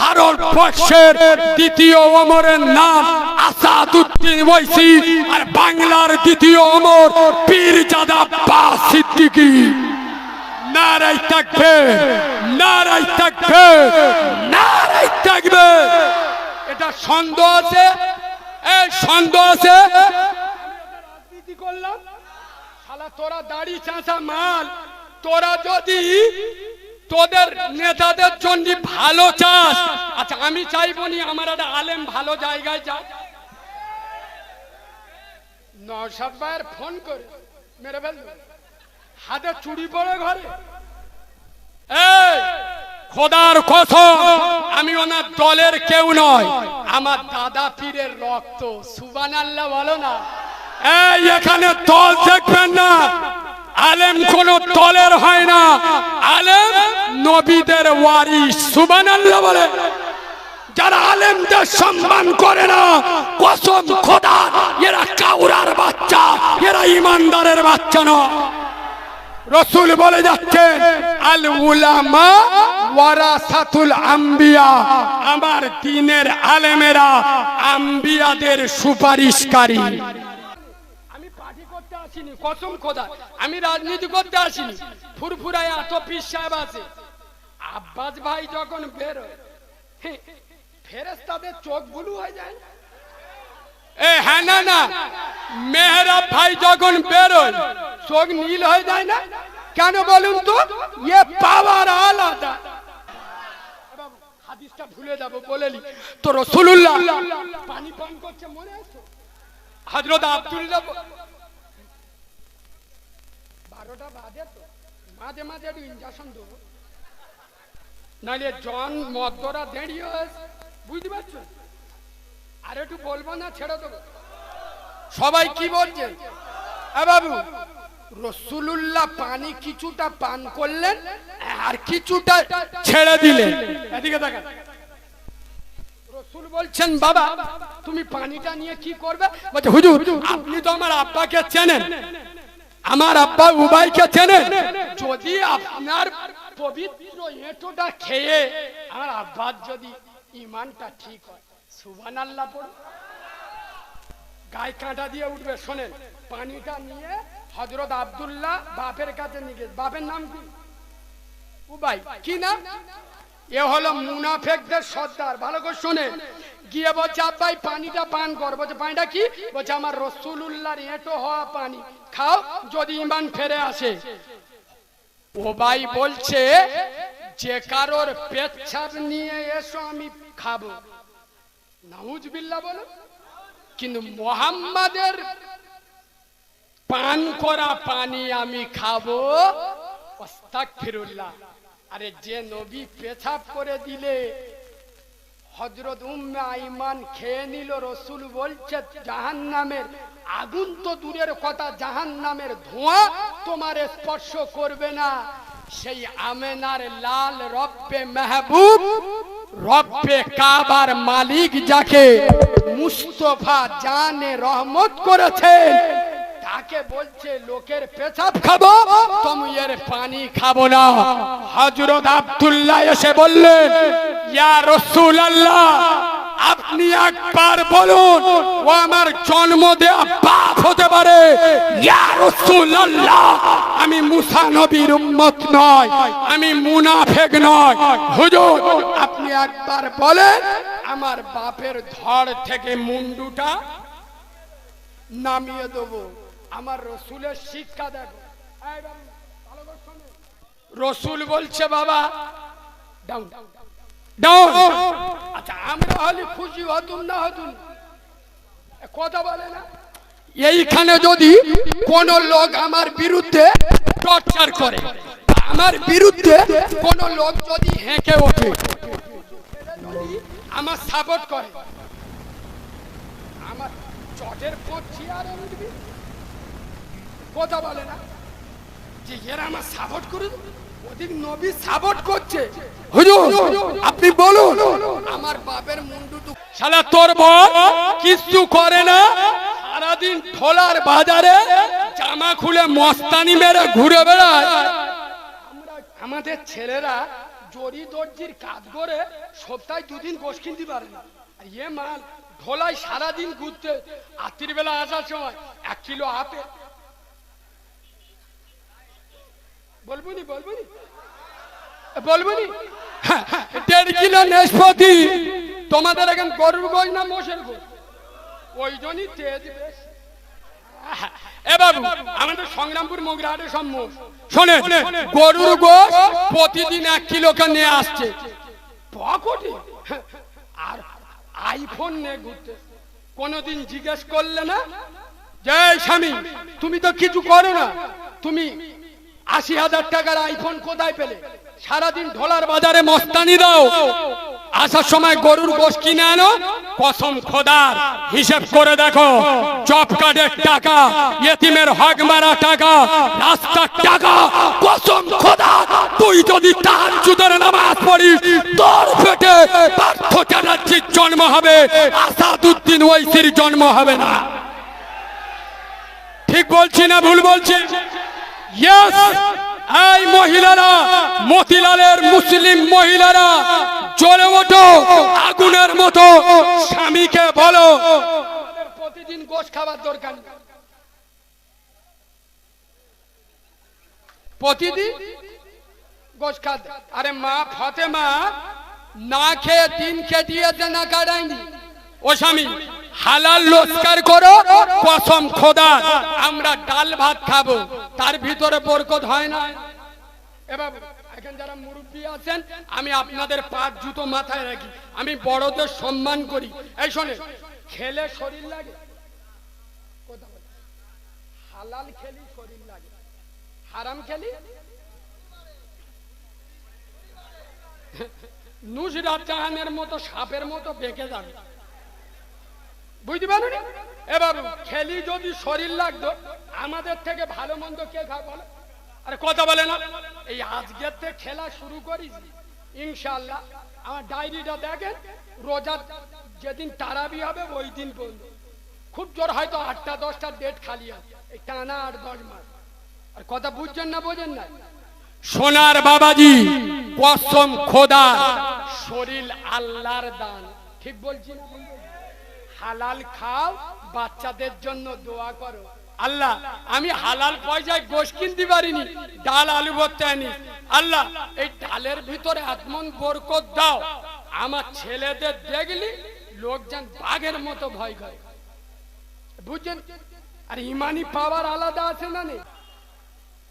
ভারতবর্ষের দ্বিতীয় অমরের নাম আসাদুদ্দিন ওয়াইসি আর বাংলার দ্বিতীয় অমর পীর পীরজাদা বা সিদ্দিকী। নারাই থাকবে নারাই থাকবে নারাই থাকবে। এটা সন্দেহ আছে, এই সন্দেহ আছে। রাজনীতি করলাম। শালা, তোরা দাড়ি চাঁচা মাল। তোরা যদি তোদের নেতাদের জন্য ভালো চাস আচ্ছা আমি চাইব নি আমার একটা আলেম ভালো জায়গায় যা নসাদ ভাইয়ের ফোন করে মেরে ফেলল। হাতে চুরি পড়ে ঘরে। খোদার কসম, আমি ওনার দলের কেউ নয় আমার দাদা পীরের রক্ত সুবান আল্লাহ বলো না। এই, এখানে দল দেখবেন না। আলেম কোন দলের হয় না। আলেম নবীদের ওয়ারি সুবান বলে। যারা আলেমদের সম্মান করে না, কসম খোদা, এরা কাউরার বাচ্চা, এরা ইমানদারের বাচ্চা নয় রসুল বলে যাচ্ছেন আল উলামা ওয়ারাসাতুল আম্বিয়া। আমার দিনের আলেমেরা আম্বিয়াদের সুপারিশকারী। পার্টি করতে আসিনি কসম খোদা আমি রাজনীতি করতে আসিনি ফুরফুরায় এত পিস সাহেব আছে। আব্বাস ভাই যখন বের ফেরেস্তাদের চোখ বুলু হয়ে যায় এ হ্যাঁ না না মেহরাব ভাই যখন বেরোয় চোখ নীল হয়ে যায় না? কেন বলুন তো পাওয়ার আলাদা। হাদিসটা ভুলে যাব বলেলি তো রসুলুল্লাহ পানি পান করছে মনে আছে? হযরত আব্দুল্লাহ বারোটা বাজে তো। মাঝে মাঝে একটু ইঞ্জেকশন দেবো। নাহলে জন বুঝতে পারছ? আর একটু বলব না ছেড়ে দেবো। সবাই কি বলছে? এ বাবু রসুলুল্লাহ পানি কিছুটা পান করলেন আর কিছুটা ছেড়ে দিলেন। এদিকে দেখা রসুল বলছেন বাবা তুমি পানিটা নিয়ে কি করবে? বলছে হুজুর আপনি তো আমার আব্বাকে চেনেন। আমার আব্বা উবাইকে চেনেন। যদি আপনার পবিত্র এঁটোটা খেয়ে আমার আব্বার যদি ইমানটা ঠিক হয় সুবান আল্লাহ গায়ে কাঁটা দিয়ে উঠবে, শোনেন। পানিটা নিয়ে হজরত আব্দুল্লাহ বাপের কাছে নিয়ে গেছে। বাপের নাম কি? উবাই। কি নাম? এ হলো মুনাফেকদের সর্দার। ভালো করে শোনে গিয়ে বলছে আব্বাই পানিটা পান কর। বলছে, পানিটা কি? বলছে, আমার রসুলুল্লাহর এঁটো হওয়া পানি। খাও, যদি ইমান ফেরে আসে। ওবাই বলছে, যে কারোর পেচ্ছাপ নিয়ে এসো, আমি খাব। নাউজবিল্লাহ বলো। কিন্তু মোহাম্মদের পান করা পানি আমি খাব ফিরুল্লাহ আরে যে নবী পেছাব করে দিলে হজরত উম্মে আইমান খেয়ে নিল, রসুল বলছে জাহান নামের আগুন তো দূরের কথা জাহান নামের ধোঁয়া তোমার স্পর্শ করবে না। সেই আমেনার লাল রব্বে মেহবুব, রব্বে কাবার মালিক যাকে মুস্তফা জানে রহমত করেছেন তাকে বলছে, লোকের পেছাব খাব, তুমি এর পানি খাব না। হজরত আব্দুল্লাহ এসে বললেন ইয়া রসুল আল্লাহ আপনি একবার বলুন, ও আমার জন্ম দেয়া বাপ হতে পারে? আমি মুসা নবীর উম্মত নয়, আমি মুনাফেক নয়। হুজুর, আপনি একবার বলেন, আমার বাপের ধর থেকে মুন্ডুটা নামিয়ে দেবো। আমার রসুলের শিক্ষা দেখো। রসুল বলছে, বাবা ডাউন ডাউন আচ্ছা আমরা হলে খুশি হতুম না হতুম? কথা বলে না? এইখানে যদি কোন লোক আমার বিরুদ্ধে টর্চার করে আমার বিরুদ্ধে কোন লোক যদি হেঁকে ওঠে যদি আমার সাপোর্ট করে আমার চটের পড়ছি আর কথা বলে না? যে এরা আমার সাপোর্ট করে দেবে? ওদিক নবী সাপোর্ট করছে। হুজুর আপনি বলুন। আমার বাপের মুন্ডু শালা তোর করে না। সারাদিন ঠোলার বাজারে জামা খুলে মস্তানি মেরে ঘুরে বেড়ায়। আমাদের ছেলেরা জরি দর্জির কাজ করে সপ্তাহে দুদিন গোশ কিনতে পারে না। আর ইয়ে মাল ঢোলাই সারাদিন ঘুরতে আত্মীর বেলা আসার সময় এক কিলো আপে হ্যাঁ, দেড় কিলো নেশপতি তোমাদের এখন গরুর গোশ না মোষের গোশ? ওই জন্যই তেজ বেশ এ বাবু আমাদের সংগ্রামপুর মগরাহাটে সব মোষ। শোনে গরুর প্রতিদিন এক কিলো নিয়ে আসছে। পকটে? আর আইফোন নিয়ে ঘুরতে। কোনোদিন জিজ্ঞেস করলে না? জয় স্বামী তুমি তো কিছু করো না। তুমি আশি হাজার টাকার আইফোন কোথায় পেলে? সারাদিন ঢোলার বাজারে মস্তানি দাও। আসার সময় গরুর গোশ কিনে আনো। কসম খোদার, হিসেব করে দেখো। জব কার্ডের টাকা ইয়েতিমের হক মারা টাকা, রাস্তার টাকা। কসম খোদা তুই যদি তার চুদের নামাজ পড়িস, তোর পেটে পার্থ চ্যাটার্জির জন্ম হবে। আসাদুদ্দিন ওইসির জন্ম হবে না। ঠিক বলছি না ভুল বলছি? এই মহিলারা মতিলালের মুসলিম মহিলারা চলে ওঠো আগুনের মতো স্বামীকে বলো। প্রতিদিন গোশ খাবার দরকার প্রতিদিন? গোশ খাদ্য আরে মা ফতেমা না খেয়ে দিন কেটিয়েছে না কাটায়নি। ও স্বামী হালাল রোজগার করো কসম খোদা। আমরা ডাল ভাত খাব, তার ভিতরে বরকত হয় না। এবার আমি আপনাদের পাঁচ জুতো মাথায় রাখি। আমি বড়দের সম্মান করি। এই শোনে, খেলে শরীর লাগে? হালাল খেলি শরীর লাগে। হারাম খেলি? নুসরাত জাহানের মতো সাপের মতো বেঁকে যাবে। বুঝতে পারো এবার খেলি যদি শরীর লাগতো আমাদের থেকে ভালো মন্দ কে খা বলো? আরে কথা বলে না। এই আজকের থেকে খেলা শুরু করিস। ইনশাল্লাহ আমার ডায়েরিটা দেখেন। রোজা যেদিন তারাবি হবে ওই দিন পর্যন্ত খুব জোর হয়তো আটটা দশটা ডেট খালি আছে। এই টানা আট দশ মাস। আর কথা বুঝছেন না বোঝেন না? সোনার বাবাজি কসম খোদা। শরীর আল্লাহর দান। ঠিক বলছি না? হালাল খাও, বাচ্চাদের জন্য দোয়া করো। আল্লাহ, আমি হালাল পয়সায় গোশ কিনতে পারিনি, ডাল, আলু ভর্তে আনি। আল্লাহ, এই ডালের ভিতরে আত্মন বরকত দাও। আমার ছেলেদের দেখলি, লোকজন বাঘের মতো ভয় করে। বুঝছেন? আর ইমানি পাওয়ার আলাদা আছে না নেই?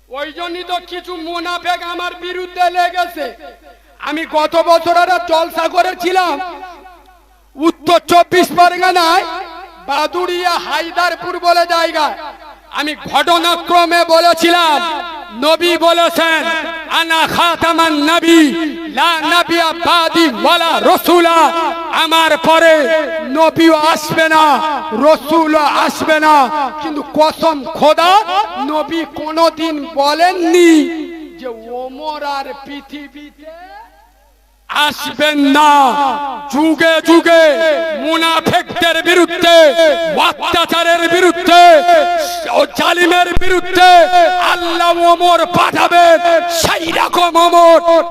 ওই জন্যই তো কিছু মুনাফেক আমার বিরুদ্ধে লেগেছে। আমি গত বছর জলসা করেছিলাম উত্তর চব্বিশ পরগনায় বাদুড়িয়া হায়দারপুর বলে জায়গা। আমি ঘটনাক্রমে বলেছিলাম, নবী বলেছেন, আনা খাতামান নবী, লা নবিয়া বাদি ওয়ালা রাসূলা। আমার পরে নবীও আসবে না, রসুলও আসবে না। কিন্তু কসম খোদা, নবী কোনোদিন বলেননি যে ওমর আর পৃথিবীতে আসবেন না। যুগে যুগে মুনাফেকদের বিরুদ্ধে, অত্যাচারের বিরুদ্ধে, জালিমের বিরুদ্ধে আল্লাহ ওমর পাঠাবেন, সেই রকম ওমর